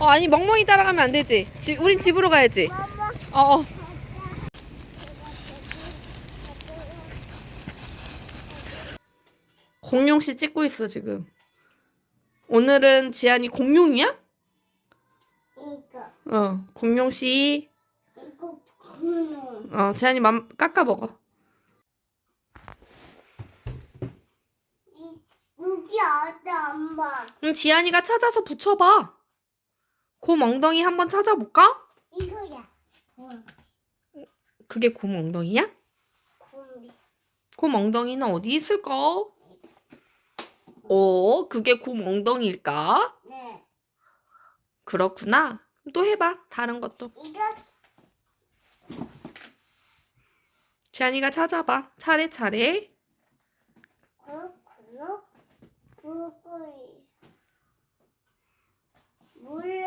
어, 아니 멍멍이 따라가면 안 되지. 집, 우린 집으로 가야지. 어, 어. 공룡 씨 찍고 있어 지금. 오늘은 지안이 공룡이야? 이거 어, 공룡 씨. 이거 그놈. 어, 지안이 맘 깎아 먹어. 이 여기 어디 엄마? 응, 지안이가 찾아서 붙여봐. 곰 엉덩이 한번 찾아볼까? 이거야. 곰. 그게 곰 엉덩이야? 곰이. 곰 엉덩이는 어디 있을까? 어, 그게 곰 엉덩이일까? 네. 그렇구나. 또 해봐. 다른 것도. 이거 지안이가 찾아봐. 차례차례. 그렇구나. 불고이. 물고이.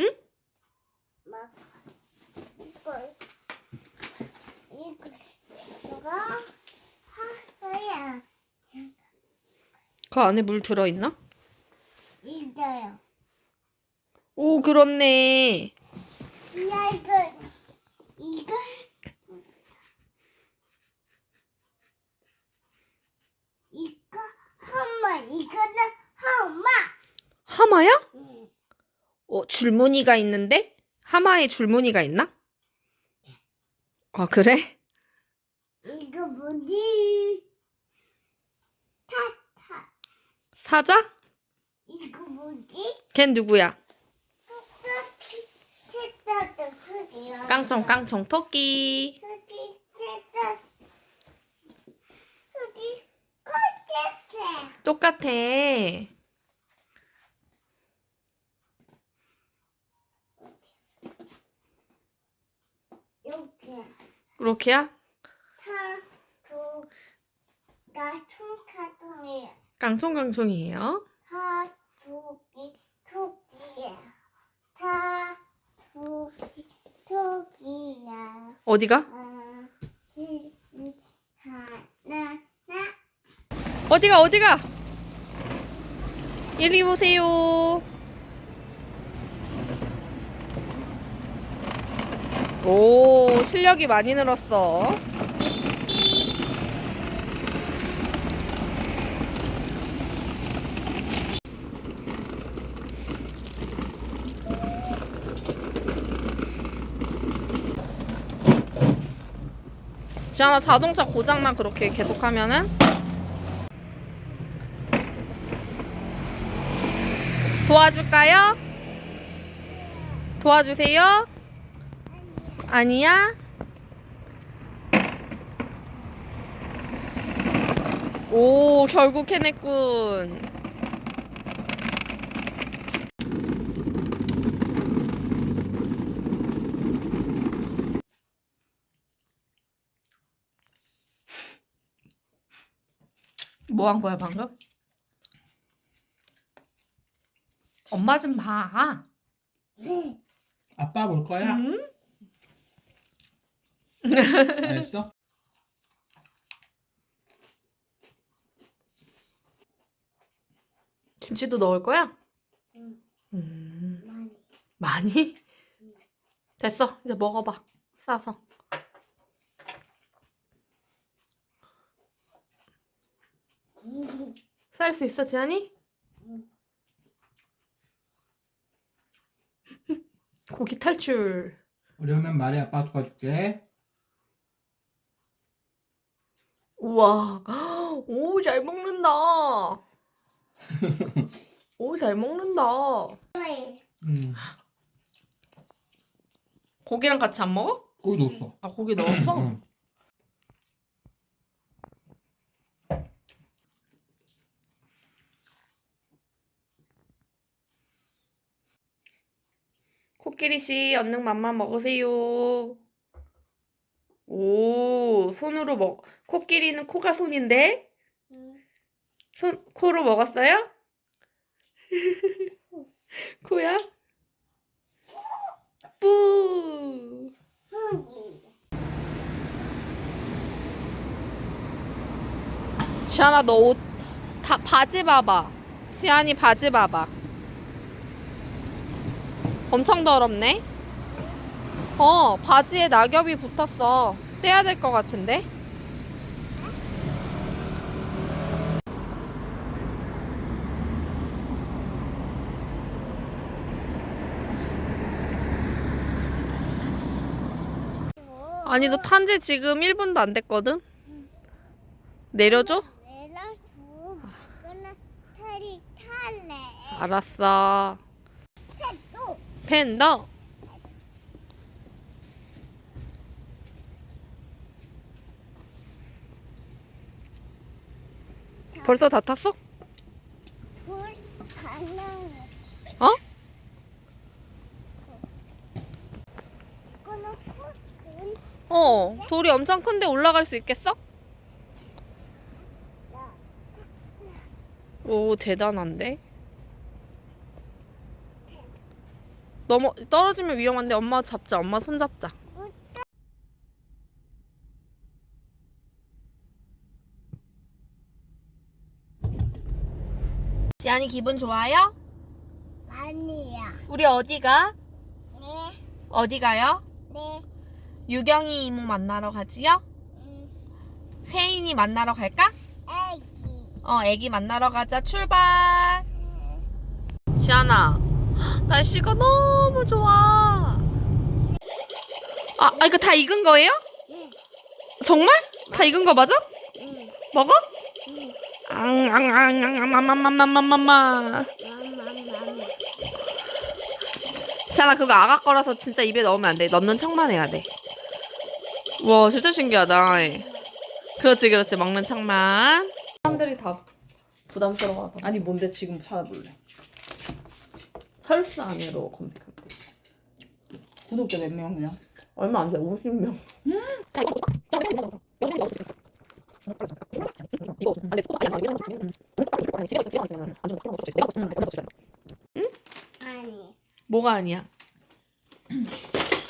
응? 막 이거 이거 이거 하거야. 그 안에 물 들어 있나? 있어요. 오, 그렇네. 이야 이거 이거 이거 하마 이거는 하마. 하마야? 응. 어, 줄무늬가 있는데? 하마에 줄무늬가 있나? 아, 그래? 이거 뭐지? 타타. 사자? 이거 뭐지? 걘 누구야? 소리야. 깡총 깡총 토끼. 소리 채다. 소리 콜tet세. 똑같아. 여기 그렇게야? 타 도 나 총카동이야. 깡총깡총이에요. 타 도기 토끼야. 타 도기 토끼야. 어디가? 아, 하나, 나. 어디가, 어디가? 이리 오세요. 오, 실력이 많이 늘었어. 지안아 자동차 고장나 그렇게 계속하면은 도와줄까요? 도와주세요? 아니야? 오, 결국 해냈군. 뭐 한 거야, 방금? 엄마 좀 봐. 아빠 볼 거야? 응? 알았어? 김치도 넣을 거야? 응. 음, 많이. 많이? 됐어. 이제 먹어봐. 싸서. 쌀 수 있어, 지안이? 응. 고기 탈출. 어려우면 말해 아빠 도와줄게 우와. 오, 잘 먹는다. 오, 잘 먹는다. 음 고기랑 같이 안 먹어? 고기 넣었어 아, 고기 넣었어? 응. 코끼리 씨, 얼른 맘만 먹으세요. 오, 손으로 먹. 코끼리는 코가 손인데? 응. 손, 코로 먹었어요? 코야? 뿌. 응. 지안아, 너 옷, 다, 바지 봐봐. 지안이 바지 봐봐. 엄청 더럽네. 어, 바지에 낙엽이 붙었어. 떼야 될 것 같은데? 아니, 너 탄 지 지금 1분도 안 됐거든? 내려줘? 내려줘. 그나 탈이 탈래. 알았어. 또펜넣 벌써 다 탔어? 어? 어, 돌이 엄청 큰데 올라갈 수 있겠어? 오, 대단한데? 넘어, 떨어지면 위험한데 엄마 잡자. 엄마 손 잡자. 지안이 기분 좋아요? 아니야. 우리 어디 가? 네, 어디 가요? 네, 유경이 이모 만나러 가지요? 음, 세인이 만나러 갈까? 애기. 어, 애기 만나러 가자. 출발. 지안아, 날씨가 너무 좋아. 아, 아, 이거 다 익은 거예요? 네, 정말? 다 익은 거 맞아? 음, 먹어? 음, 맘맘맘. 지안아, 그거 아가 거라서 진짜 입에 넣으면 안 돼. 넣는 척만 해야 돼. 와, 진짜 신기하다. 그렇지, 그렇지. 먹는 척만. 사람들이 다 부담스러워하더라. 아니 뭔데 지금 찾아볼래? 철수 안으로 돼. 구독자 몇명 그냥? 얼마 안 돼, 50명. 아니. 뭐가 아니야?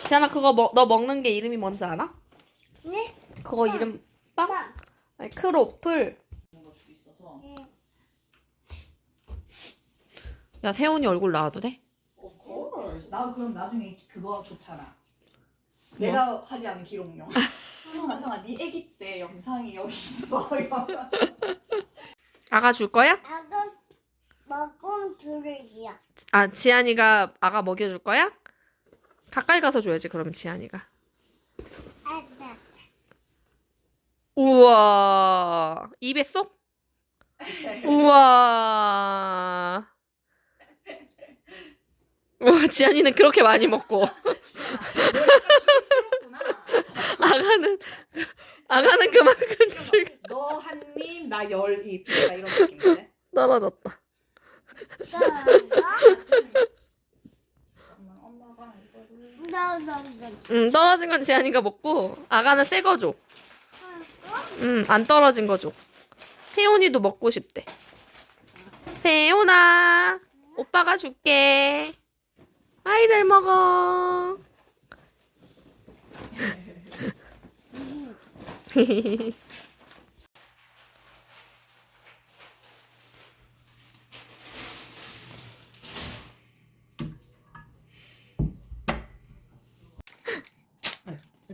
지안아 그거 먹, 너 먹는 게 이름이 뭔지 알아? 네, 그거 이름 빵? 빵. 아니, 크로플. 네, 야 세훈이 얼굴 나와도 돼? Of course. 나도 그럼 나중에 그거 좋잖아. 뭐? 내가 하지 않은 기록용. 수영아, 수영아, 네 아기 때 영상이 여기 있어. 이러면. 아가 줄 거야? 아가 먹음 들으시야. 아 지안이가 아가 먹여줄 거야? 가까이 가서 줘야지 그럼 지안이가. 아빠. 우와 입에 쏙? 우와. 와 지안이는 그렇게 많이 먹고. 아가는 아가는 그만큼 줄 너한 입, 나 열 입. 약간 이런 느낌인데. 떨어졌다. 잠깐만, 엄마가 이거를. 너너너. 응 떨어진 건 지안이가 먹고 아가는 새 거 줘. 응안 떨어진 거 줘. 세훈이도 먹고 싶대. 세훈아 오빠가 줄게. 아이 잘 먹어.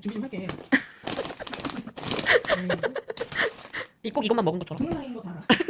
준비 좀 할게. 꼭 이것만 먹은 것처럼. 동영상인 거 다. 나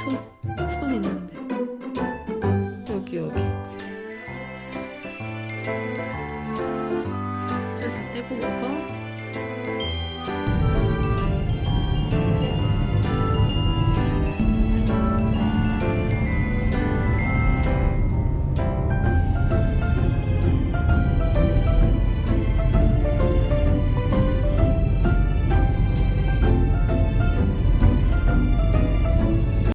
出了